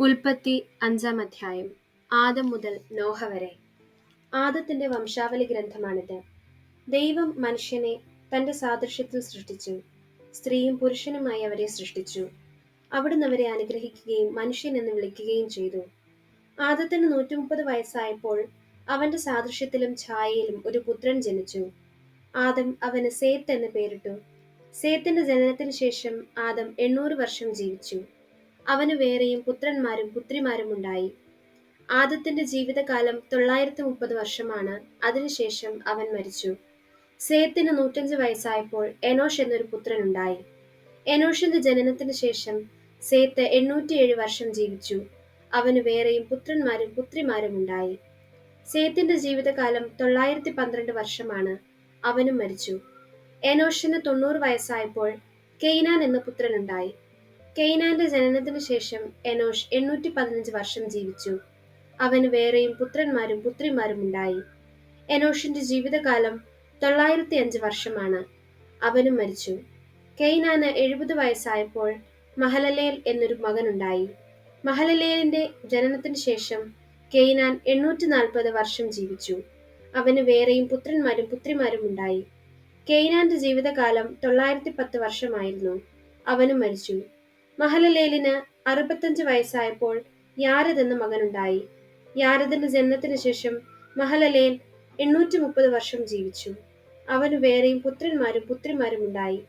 ഉൽപ്പത്തി അഞ്ചാം അധ്യായം ആദം മുതൽ നോഹ വരെ. ആദത്തിന്റെ വംശാവലി ഗ്രന്ഥമാണിത്. ദൈവം മനുഷ്യനെ തന്റെ സാദൃശ്യത്തിൽ സൃഷ്ടിച്ചു സ്ത്രീയും പുരുഷനുമായി അവരെ സൃഷ്ടിച്ചു. അവിടുന്ന് അവരെ അനുഗ്രഹിക്കുകയും മനുഷ്യൻ എന്ന് വിളിക്കുകയും ചെയ്തു. ആദത്തിന് നൂറ്റി മുപ്പത് വയസ്സായപ്പോൾ അവന്റെ സാദൃശ്യത്തിലും ഛായയിലും ഒരു പുത്രൻ ജനിച്ചു. ആദം അവന് സേത്ത് എന്ന് പേരിട്ടു. സേത്തിന്റെ ജനനത്തിന് ശേഷം ആദം എണ്ണൂറ് വർഷം ജീവിച്ചു. അവന് വേറെയും പുത്രന്മാരും പുത്രിമാരും ഉണ്ടായി. ആദത്തിന്റെ ജീവിതകാലം തൊള്ളായിരത്തി മുപ്പത് വർഷമാണ്. അതിനുശേഷം അവൻ മരിച്ചു. സേത്തിന് നൂറ്റഞ്ച് വയസ്സായപ്പോൾ എനോഷ് എന്നൊരു പുത്രനുണ്ടായി. എനോഷിന്റെ ജനനത്തിന് ശേഷം സേത്ത് എണ്ണൂറ്റിയേഴ് വർഷം ജീവിച്ചു. അവന് വേറെയും പുത്രന്മാരും പുത്രിമാരും ഉണ്ടായി. സേത്തിന്റെ ജീവിതകാലം തൊള്ളായിരത്തി പന്ത്രണ്ട് വർഷമാണ്. അവനും മരിച്ചു. എനോഷിന് തൊണ്ണൂറ് വയസ്സായപ്പോൾ കെയ്നാൻ എന്ന പുത്രനുണ്ടായി. കെയ്നാന്റെ ജനനത്തിന് ശേഷം എനോഷ് എണ്ണൂറ്റി പതിനഞ്ച് വർഷം ജീവിച്ചു. അവന് വേറെയും പുത്രന്മാരും പുത്രിമാരും ഉണ്ടായി. എനോഷിന്റെ ജീവിതകാലം തൊള്ളായിരത്തി അഞ്ച് വർഷമാണ്. അവനും മരിച്ചു. കെയ്നാന് എഴുപത് വയസ്സായപ്പോൾ മഹലലേൽ എന്നൊരു മകനുണ്ടായി. മഹലലേലിന്റെ ജനനത്തിന് ശേഷം കെയ്നാൻ എണ്ണൂറ്റി നാൽപ്പത് വർഷം ജീവിച്ചു. അവന് വേറെയും പുത്രന്മാരും പുത്രിമാരും ഉണ്ടായി. കെയ്നാന്റെ ജീവിതകാലം തൊള്ളായിരത്തി പത്ത് വർഷമായിരുന്നു. അവനും മരിച്ചു. മഹലലേലിന് അറുപത്തഞ്ച് വയസ്സായപ്പോൾ യാരദ് എന്ന മകനുണ്ടായി. യാരദിന്റെ ജനനത്തിന് ശേഷം മഹലലേൽ എണ്ണൂറ്റി മുപ്പത് വർഷം ജീവിച്ചു. അവന് വേറെയും പുത്രന്മാരും പുത്രിമാരും ഉണ്ടായി.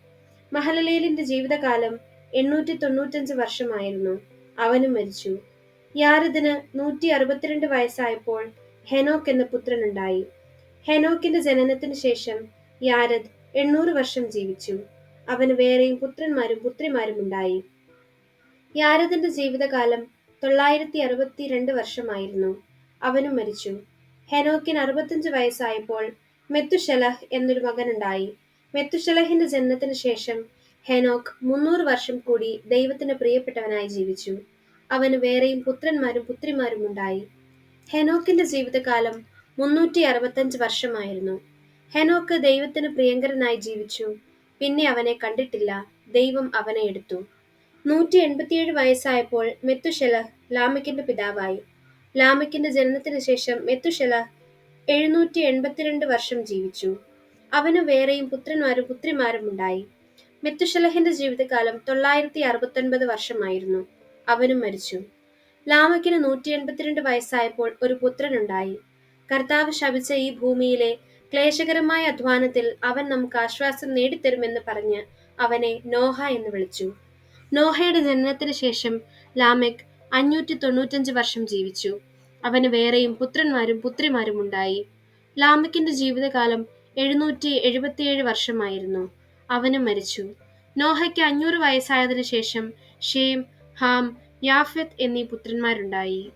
മഹലലേലിന്റെ ജീവിതകാലം എണ്ണൂറ്റി തൊണ്ണൂറ്റഞ്ച് വർഷമായിരുന്നു. അവനും മരിച്ചു. യാരദിന് നൂറ്റി അറുപത്തിരണ്ട് വയസ്സായപ്പോൾ ഹെനോക്ക് എന്ന പുത്രനുണ്ടായി. ഹെനോക്കിന്റെ ജനനത്തിന് ശേഷം യാരദ് എണ്ണൂറ് വർഷം ജീവിച്ചു. അവന് വേറെയും പുത്രന്മാരും പുത്രിമാരും ഉണ്ടായി. യാരദിന്റെ ജീവിതകാലം തൊള്ളായിരത്തി അറുപത്തിരണ്ട് വർഷമായിരുന്നു. അവനും മരിച്ചു. ഹെനോക്കിന് അറുപത്തഞ്ച് വയസ്സായപ്പോൾ മെത്തുഷലഹ് എന്നൊരു മകനുണ്ടായി. മെത്തുഷലഹിന്റെ ജനനത്തിന് ശേഷം ഹെനോക്ക് മുന്നൂറ് വർഷം കൂടി ദൈവത്തിന് പ്രിയപ്പെട്ടവനായി ജീവിച്ചു. അവന് വേറെയും പുത്രന്മാരും പുത്രിമാരും ഉണ്ടായി. ഹെനോക്കിന്റെ ജീവിതകാലം മുന്നൂറ്റി അറുപത്തഞ്ച് വർഷമായിരുന്നു. ഹെനോക്ക് ദൈവത്തിന് പ്രിയങ്കരനായി ജീവിച്ചു. പിന്നെ അവനെ കണ്ടിട്ടില്ല. ദൈവം അവനെ എടുത്തു. നൂറ്റി എൺപത്തിയേഴ് വയസ്സായപ്പോൾ മെത്തുഷെലഹ് ലാമക്കിന്റെ പിതാവായി. ലാമക്കിന്റെ ജനനത്തിന് ശേഷം മെത്തുഷെലഹ് എഴുന്നൂറ്റി എൺപത്തിരണ്ട് വർഷം ജീവിച്ചു. അവന് വേറെയും പുത്രന്മാരും പുത്രിമാരും ഉണ്ടായി. മെത്തുഷലഹിന്റെ ജീവിതകാലം തൊള്ളായിരത്തി അറുപത്തൊൻപത് വർഷമായിരുന്നു. അവനും മരിച്ചു. ലാമക്കിന് നൂറ്റി എൺപത്തിരണ്ട് വയസ്സായപ്പോൾ ഒരു പുത്രനുണ്ടായി. കർത്താവ് ശപിച്ച ഈ ഭൂമിയിലെ ക്ലേശകരമായ അധ്വാനത്തിൽ അവൻ നമുക്ക് ആശ്വാസം നേടിത്തരുമെന്ന് പറഞ്ഞ് അവനെ നോഹ എന്ന് വിളിച്ചു. നോഹയുടെ ജനനത്തിന് ശേഷം ലാമെക് അഞ്ഞൂറ്റി തൊണ്ണൂറ്റഞ്ച് വർഷം ജീവിച്ചു. അവന് വേറെയും പുത്രന്മാരും പുത്രിമാരും ഉണ്ടായി. ലാമക്കിന്റെ ജീവിതകാലം എഴുന്നൂറ്റി എഴുപത്തിയേഴ് വർഷമായിരുന്നു. അവനും മരിച്ചു. നോഹയ്ക്ക് അഞ്ഞൂറ് വയസ്സായതിനു ശേഷം ഷേം ഹാം യാഫെത്ത് എന്നീ പുത്രന്മാരുണ്ടായി.